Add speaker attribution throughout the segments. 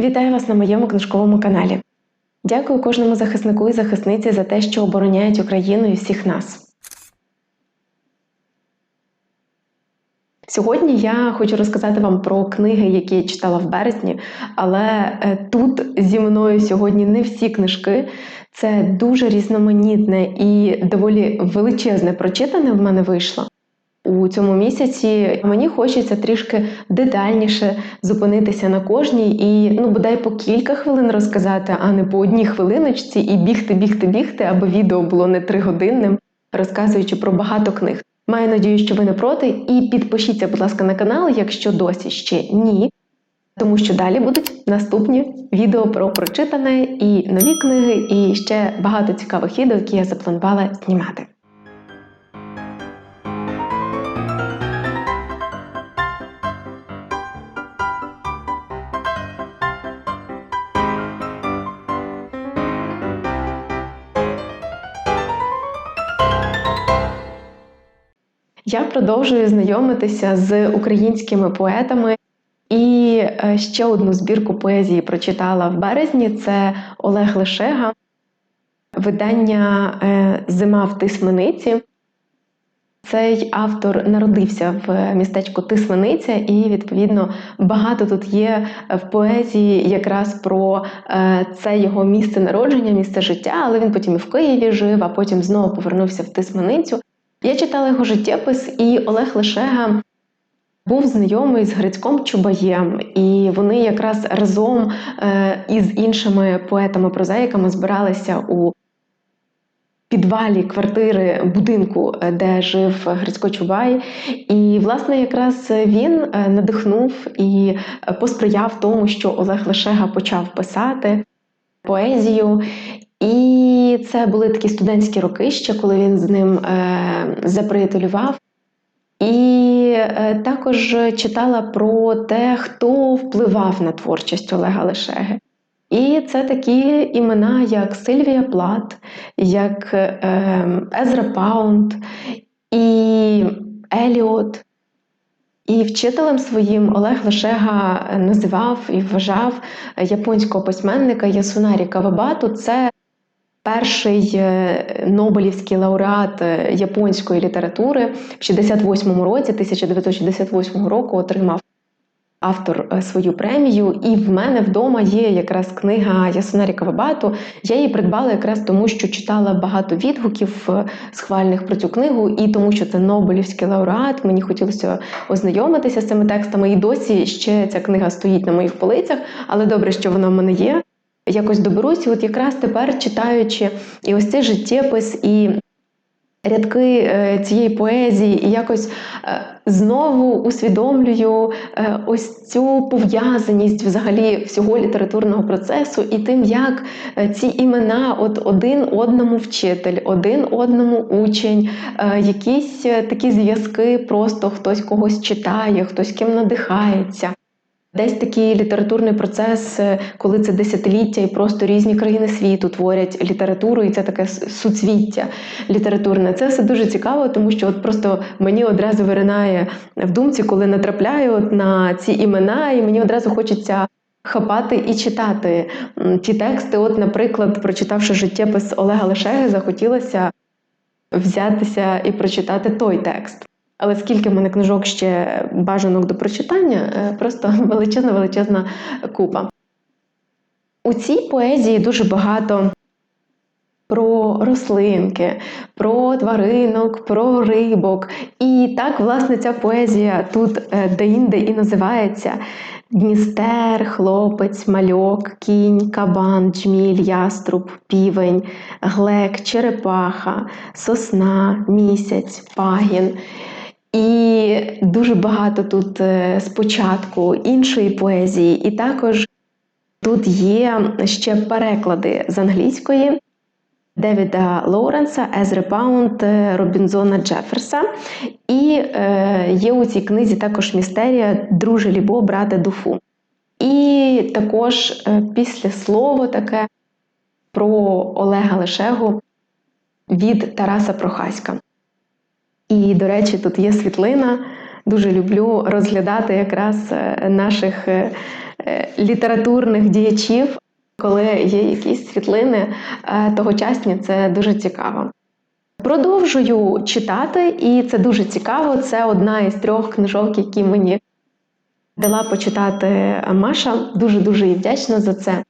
Speaker 1: Вітаю вас на моєму книжковому каналі. Дякую кожному захиснику і захисниці за те, що обороняють Україну і всіх нас. Сьогодні я хочу розказати вам про книги, які я читала в березні, але е, тут зі мною сьогодні не всі книжки. Це дуже різноманітне і доволі величезне прочитане в мене вийшло. У цьому місяці мені хочеться трішки детальніше зупинитися на кожній і ну бодай по кілька хвилин розказати, а не по одній хвилиночці, і бігти, бігти, бігти, аби відео було не тригодинним, розказуючи про багато книг. Маю надію, що ви не проти. І підпишіться, будь ласка, на канал, якщо досі ще ні. Тому що далі будуть наступні відео про прочитане і нові книги, і ще багато цікавих відео, які я запланувала знімати. Я продовжую знайомитися з українськими поетами. І е, ще одну збірку поезії прочитала в березні: це Олег Лешега, видання е, Зима в Тисмениці. Цей автор народився в містечку Тисмениця, і, відповідно, багато тут є в поезії якраз про е, це його місце народження, місце життя, але він потім і в Києві жив, а потім знову повернувся в Тисменицю. Я читала його життєпис, і Олег Лешега був знайомий з Грицьком Чубаєм, і вони якраз разом е, із іншими поетами-прозаїками збиралися у підвалі квартири будинку, е, де жив Грицько Чубай. І, власне, якраз він е, надихнув і посприяв тому, що Олег Лешега почав писати поезію. І це були такі студентські роки ще, коли він з ним е, заприятелював. І е, також читала про те, хто впливав на творчість Олега Лешеги. І це такі імена, як Сильвія Плат, як е, Езра Паунд і Еліот. І вчителем своїм Олег Лешега називав і вважав японського письменника Ясунарі Кавабату. Це Перший е, Нобелівський лауреат е, японської літератури в 68-му році, 1968 року, отримав автор е, свою премію. І в мене вдома є якраз книга Ясунарі Кавабату. Я її придбала якраз тому, що читала багато відгуків схвальних про цю книгу, і тому, що це Нобелівський лауреат. Мені хотілося ознайомитися з цими текстами. І досі ще ця книга стоїть на моїх полицях, але добре, що вона в мене є якось доберусь, от якраз тепер читаючи і ось цей життєпис, і рядки е, цієї поезії, і якось е, знову усвідомлюю е, ось цю пов'язаність взагалі всього літературного процесу, і тим, як ці імена от один одному вчитель, один одному учень, якісь такі зв'язки, просто хтось когось читає, хтось ким надихається. Десь такий літературний процес, е, коли це десятиліття, і просто різні країни світу творять літературу, і це таке суцвіття літературне. Це все дуже цікаво, тому що от просто мені одразу виринає в думці, коли натрапляю от на ці імена, і мені одразу хочеться. Хапати і читати ті тексти. От, наприклад, прочитавши життєпис Олега Лешеги, захотілося взятися і прочитати той текст. Але скільки в мене книжок ще бажанок до прочитання, е, просто величезна величезна купа. У цій поезії дуже багато про рослинки, про тваринок, про рибок. І так, власне, ця поезія тут е, деінде і називається Дністер, хлопець, мальок, кінь, кабан, джміль, яструб, півень, глек, черепаха, сосна, місяць, пагін. І дуже багато тут е, спочатку іншої поезії, і також тут є ще переклади з англійської. Девіда Лоуренса, Езри Паунд, Робінзона Джеферса. І е, є у цій книзі також містерія Друже Лібо, брате Дуфу. І також е, після слово таке про Олега Лешегу від Тараса Прохаська. І, до речі, тут є світлина. Дуже люблю розглядати якраз е, наших е, е, літературних діячів, коли є якісь світлини тогочасні, це дуже цікаво. Продовжую читати, і це дуже цікаво. Це одна із трьох книжок, які мені дала почитати Маша. Дуже дуже їй вдячна за це.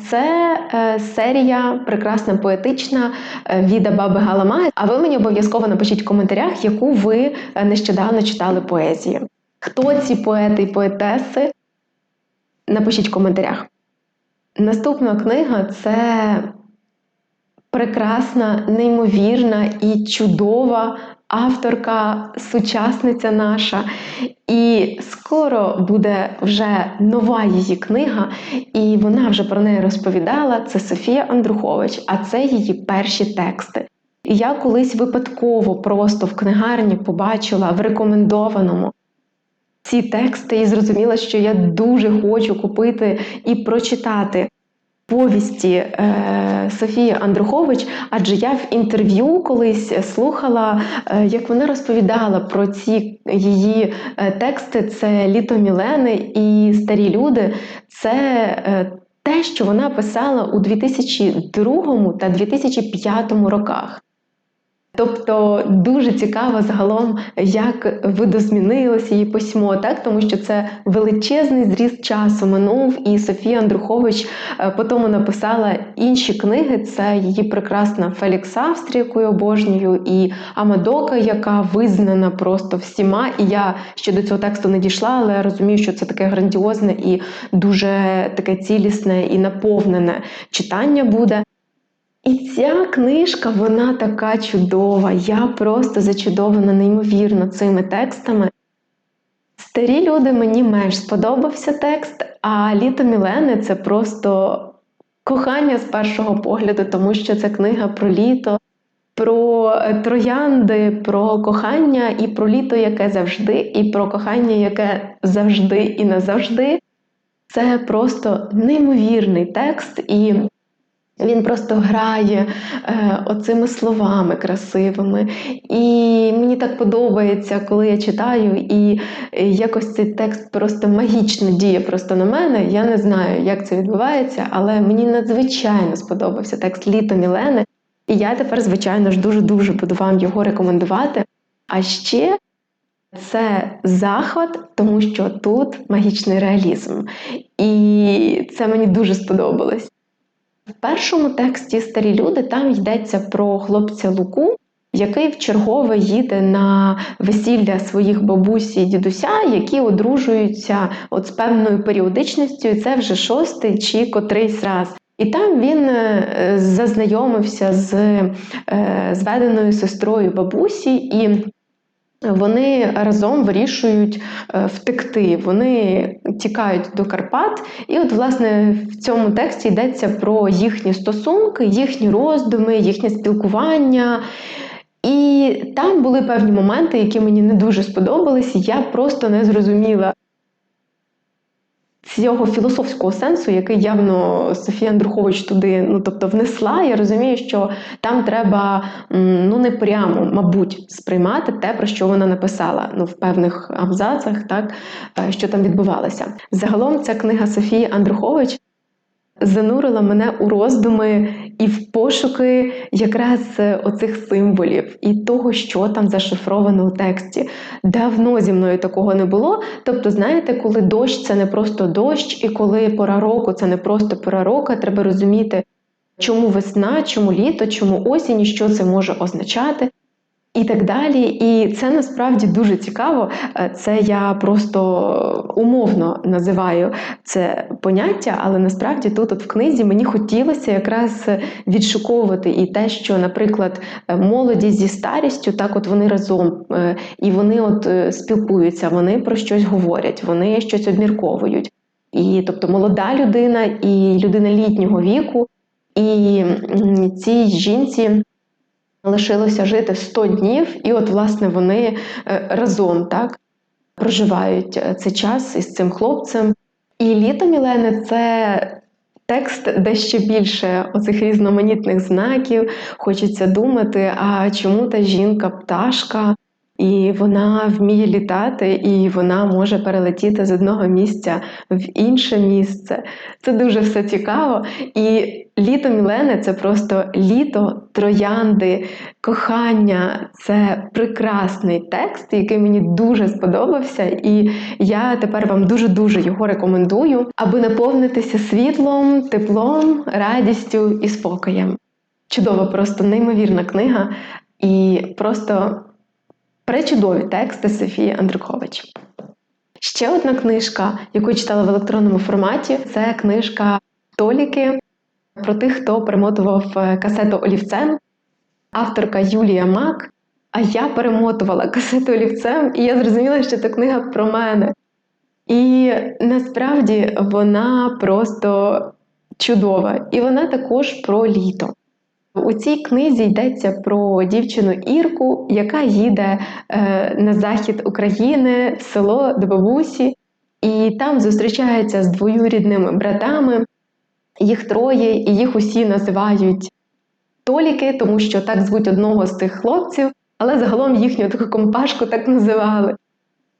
Speaker 1: Це е, серія прекрасна поетична віда від Баби Галамай. А ви мені обов'язково напишіть в коментарях, яку ви е, нещодавно читали поезію. Хто ці поети і поетеси? Напишіть в коментарях. Наступна книга це прекрасна, неймовірна і чудова авторка, сучасниця наша. І скоро буде вже нова її книга, і вона вже про неї розповідала. Це Софія Андрухович, а це її перші тексти. Я колись випадково просто в книгарні побачила в рекомендованому ці тексти і зрозуміла, що я дуже хочу купити і прочитати повісті е, Софії Андрухович, адже я в інтерв'ю колись слухала, е, як вона розповідала про ці її е, тексти: це літо Мілени і старі люди. Це те, що вона писала у 2002 та 2005 роках. Тобто дуже цікаво загалом, як видозмінилося її письмо, так тому що це величезний зріст часу минув, і Софія Андрухович е, потім написала інші книги. Це її прекрасна Фелікс Австрія, яку я обожнюю, і Амадока, яка визнана просто всіма. І я ще до цього тексту не дійшла, але я розумію, що це таке грандіозне і дуже таке цілісне і наповнене читання буде. І ця книжка, вона така чудова. Я просто зачудована неймовірно цими текстами. Старі люди мені менш сподобався текст, а літо Мілени це просто кохання з першого погляду, тому що це книга про літо, про троянди, про кохання і про літо, яке завжди, і про кохання, яке завжди і назавжди. Це просто неймовірний текст. і він просто грає е, оцими словами красивими. І мені так подобається, коли я читаю, і якось цей текст просто магічно діє просто на мене. Я не знаю, як це відбувається, але мені надзвичайно сподобався текст Літо Мілени. І я тепер, звичайно ж, дуже-дуже буду вам його рекомендувати. А ще це захват, тому що тут магічний реалізм. І це мені дуже сподобалось. В першому тексті старі люди там йдеться про хлопця Луку, який в чергове їде на весілля своїх бабусі і дідуся, які одружуються от з певною періодичністю, і це вже шостий чи котрийсь раз. І там він е, зазнайомився з е, зведеною сестрою бабусі і вони разом вирішують е, втекти. Вони тікають до Карпат, і от, власне, в цьому тексті йдеться про їхні стосунки, їхні роздуми, їхнє спілкування. І там були певні моменти, які мені не дуже сподобались, і я просто не зрозуміла, цього філософського сенсу, який явно Софія Андрухович туди ну, тобто внесла, я розумію, що там треба ну не прямо, мабуть, сприймати те, про що вона написала ну, в певних абзацах, так, е, що там відбувалося. Загалом ця книга Софії Андрухович занурила мене у роздуми і в пошуки якраз е, оцих символів і того, що там зашифровано у тексті. Давно зі мною такого не було. Тобто, знаєте, коли дощ це не просто дощ, і коли пора року це не просто пора року, треба розуміти, чому весна, чому літо, чому осінь, і що це може означати. І так далі. І це насправді дуже цікаво. Е, це я просто умовно називаю це поняття, але насправді тут, от в книзі, мені хотілося якраз відшуковувати і те, що, наприклад, молодість зі старістю, так от вони разом е, і вони от е, спілкуються, вони про щось говорять, вони щось обмірковують. І тобто молода людина і людина літнього віку, і цій жінці. Лишилося жити 100 днів, і от, власне, вони е, разом так проживають е, цей час із цим хлопцем. І літо Мілени це текст, де ще більше оцих різноманітних знаків. Хочеться думати, а чому та жінка пташка? І вона вміє літати, і вона може перелетіти з одного місця в інше місце. Це дуже все цікаво. І літо Мілени це просто літо троянди, кохання. Це прекрасний текст, який мені дуже сподобався. І я тепер вам дуже-дуже його рекомендую, аби наповнитися світлом, теплом, радістю і спокоєм. Чудова, просто неймовірна книга. І просто Пречудові тексти Софії Андрухович. Ще одна книжка, яку я читала в електронному форматі, це книжка Толіки про тих, хто перемотував е, касету олівцем, авторка Юлія Мак. А я перемотувала касету олівцем, і я зрозуміла, що це книга про мене. І насправді вона просто чудова. І вона також про літо. У цій книзі йдеться про дівчину Ірку, яка їде е, на захід України в село до бабусі, і там зустрічається з двоюрідними братами. Їх троє, і їх усі називають Толіки, тому що так звуть одного з цих хлопців, але загалом їхню таку компашку так називали.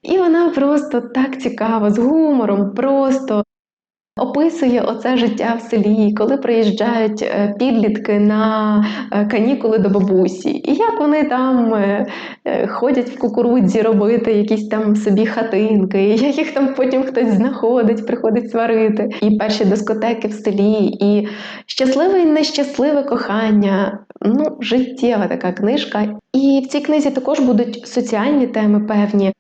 Speaker 1: І вона просто так цікава, з гумором, просто Описує оце життя в селі, коли приїжджають е, підлітки на е, канікули до бабусі, і як вони там е, ходять в кукурудзі робити якісь там собі хатинки, як їх там потім хтось знаходить, приходить сварити, і перші дискотеки в селі, і щасливе і нещасливе кохання. Ну, життєва така книжка. І в цій книзі також будуть соціальні теми певні.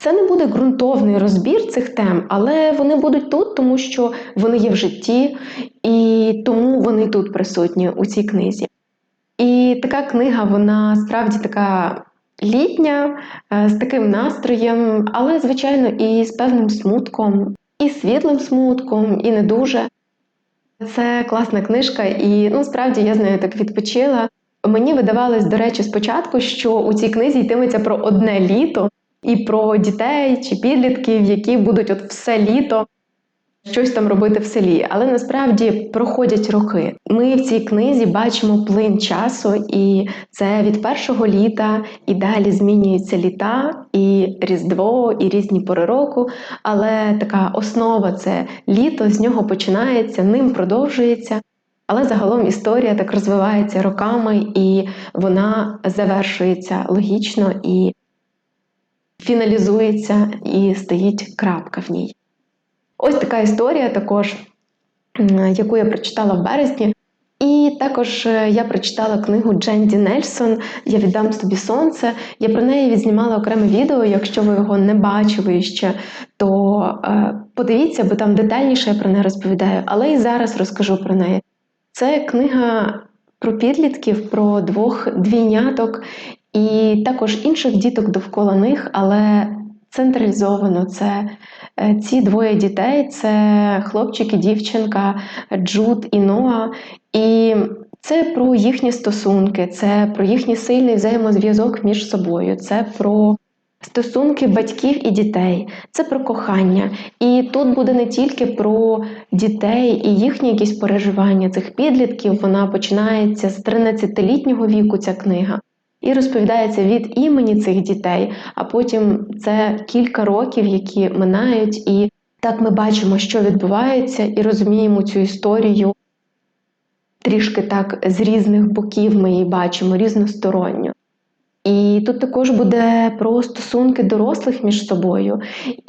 Speaker 1: Це не буде ґрунтовний розбір цих тем, але вони будуть тут, тому що вони є в житті, і тому вони тут присутні у цій книзі. І така книга, вона справді така літня, е, з таким настроєм, але, звичайно, і з певним смутком, і світлим смутком, і не дуже. Це класна книжка, і ну, справді я з нею так відпочила. Мені видавалось, до речі, спочатку, що у цій книзі йтиметься про одне літо і про дітей чи підлітків, які будуть от все літо щось там робити в селі. Але насправді проходять роки. Ми в цій книзі бачимо плин часу, і це від першого літа і далі змінюються літа, і Різдво, і різні пори року. Але така основа це літо, з нього починається, ним продовжується. Але загалом історія так розвивається роками, і вона завершується логічно і фіналізується і стоїть крапка в ній. Ось така історія, також, яку я прочитала в березні. І також е, я прочитала книгу Дженді Нельсон Я віддам собі сонце. Я про неї відзнімала окреме відео. Якщо ви його не бачили ще, то е, подивіться, бо там детальніше я про неї розповідаю. Але і зараз розкажу про неї. Це книга про підлітків, про двох двійняток, і також інших діток довкола них, але централізовано це е, ці двоє дітей це хлопчик і дівчинка Джуд і Ноа. І це про їхні стосунки, це про їхній сильний взаємозв'язок між собою, це про стосунки батьків і дітей, це про кохання. І тут буде не тільки про дітей і їхні якісь переживання цих підлітків. Вона починається з 13-літнього віку. Ця книга. І розповідається від імені цих дітей, а потім це кілька років, які минають, і так ми бачимо, що відбувається, і розуміємо цю історію трішки так з різних боків ми її бачимо, різносторонньо. І тут також буде про стосунки дорослих між собою,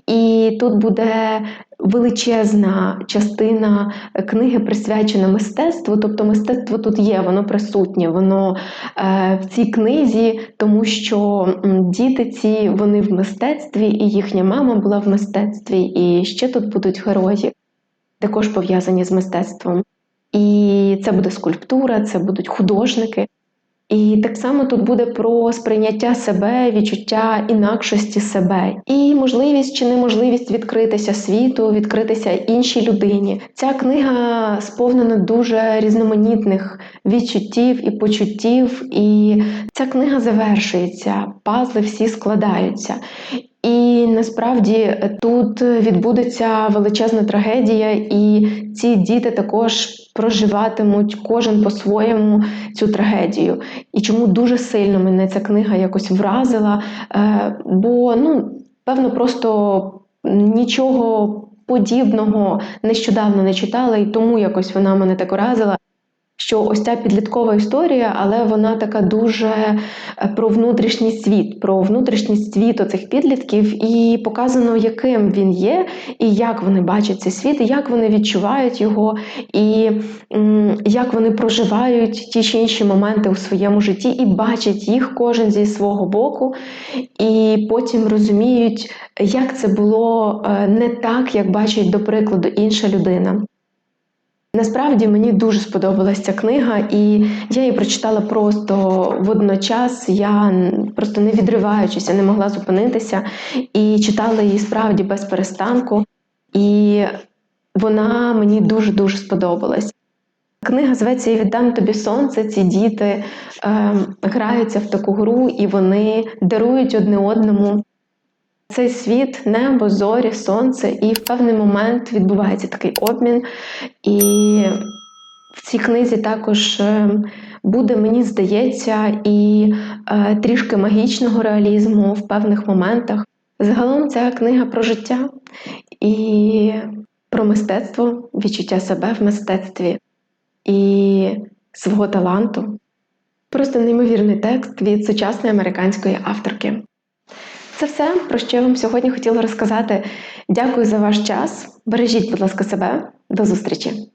Speaker 1: і тут буде величезна частина книги присвячена мистецтву. Тобто мистецтво тут є, воно присутнє, воно е, в цій книзі, тому що діти ці вони в мистецтві, і їхня мама була в мистецтві, і ще тут будуть герої, також пов'язані з мистецтвом. І це буде скульптура, це будуть художники. І так само тут буде про сприйняття себе, відчуття інакшості себе, і можливість чи неможливість відкритися світу, відкритися іншій людині. Ця книга сповнена дуже різноманітних відчуттів і почуттів, і ця книга завершується, пазли всі складаються. І насправді тут відбудеться величезна трагедія, і ці діти також проживатимуть кожен по-своєму цю трагедію. І чому дуже сильно мене ця книга якось вразила? Е, Бо ну, певно, просто нічого подібного нещодавно не читала, і тому якось вона мене так вразила. Що ось ця підліткова історія, але вона така дуже е, про внутрішній світ, про внутрішній світ оцих підлітків, і показано, яким він є, і як вони бачать цей світ, і як вони відчувають його, і як вони проживають ті чи інші моменти у своєму житті, і бачать їх кожен зі свого боку, і потім розуміють, як це було е, не так, як бачить, до прикладу, інша людина. Насправді мені дуже сподобалася ця книга, і я її прочитала просто водночас. Я просто не відриваючися, не могла зупинитися і читала її справді без перестанку. І вона мені дуже дуже сподобалась. Книга зветься «Я віддам тобі сонце. Ці діти е, граються в таку гру і вони дарують одне одному цей світ, небо, зорі, сонце, і в певний момент відбувається такий обмін. І в цій книзі також е, буде, мені здається, і е, трішки магічного реалізму в певних моментах. Загалом ця книга про життя і про мистецтво, відчуття себе в мистецтві і свого таланту. Просто неймовірний текст від сучасної американської авторки. Це все, про що я вам сьогодні хотіла розказати. Дякую за ваш час. Бережіть, будь ласка, себе. До зустрічі!